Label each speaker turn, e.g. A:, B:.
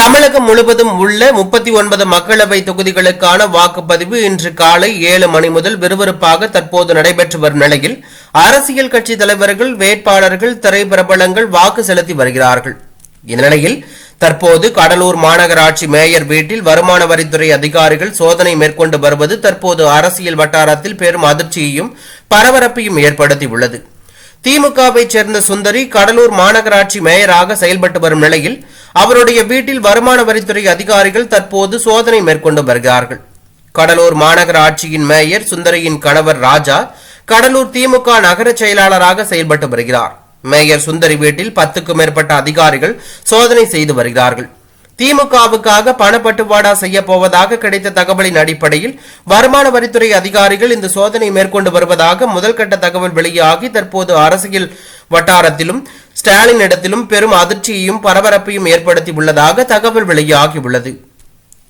A: தமிழகம் முழுவதும் உள்ள முப்பத்தி ஒன்பது மக்களவை தொகுதிகளுக்கான வாக்குப்பதிவு இன்று காலை ஏழு மணி முதல் விறுவிறுப்பாக தற்போது நடைபெற்று வரும் நிலையில் அரசியல் கட்சி தலைவர்கள் வேட்பாளர்கள் திரைப்பிரபலங்கள் வாக்கு செலுத்தி வருகிறார்கள். இந்த நிலையில் தற்போது கடலூர் மாநகராட்சி மேயர் வீட்டில் வருமான வரித்துறை அதிகாரிகள் சோதனை மேற்கொண்டு வருவது தற்போது அரசியல் வட்டாரத்தில் பெரும் அதிர்ச்சியையும் பரபரப்பையும் ஏற்படுத்தியுள்ளது. திமுகவை சேர்ந்த சுந்தரி கடலூர் மாநகராட்சி மேயராக செயல்பட்டு வரும் நிலையில் அவருடைய வீட்டில் வருமான வரித்துறை அதிகாரிகள் தற்போது சோதனை மேற்கொண்டு வருகிறார்கள். கடலூர் மாநகராட்சியின் மேயர் சுந்தரியின் கணவர் ராஜா கடலூர் திமுக நகர செயலாளராக செயல்பட்டு வருகிறார். மேயர் சுந்தரி வீட்டில் பத்துக்கும் மேற்பட்ட அதிகாரிகள் சோதனை செய்து வருகிறார்கள். திமுகவுக்காக பணப்பட்டுவாடா செய்ய போவதாக கிடைத்த தகவலின் அடிப்படையில் வருமான வரித்துறை அதிகாரிகள் இந்த சோதனை மேற்கொண்டு வருவதாக முதல்கட்ட தகவல் வெளியாகி தற்போது அரசியல் வட்டாரத்திலும் ஸ்டாலின் இடத்திலும் பெரும் அதிர்ச்சியையும் பரபரப்பையும் ஏற்படுத்தி உள்ளதாக தகவல் வெளியாகியுள்ளது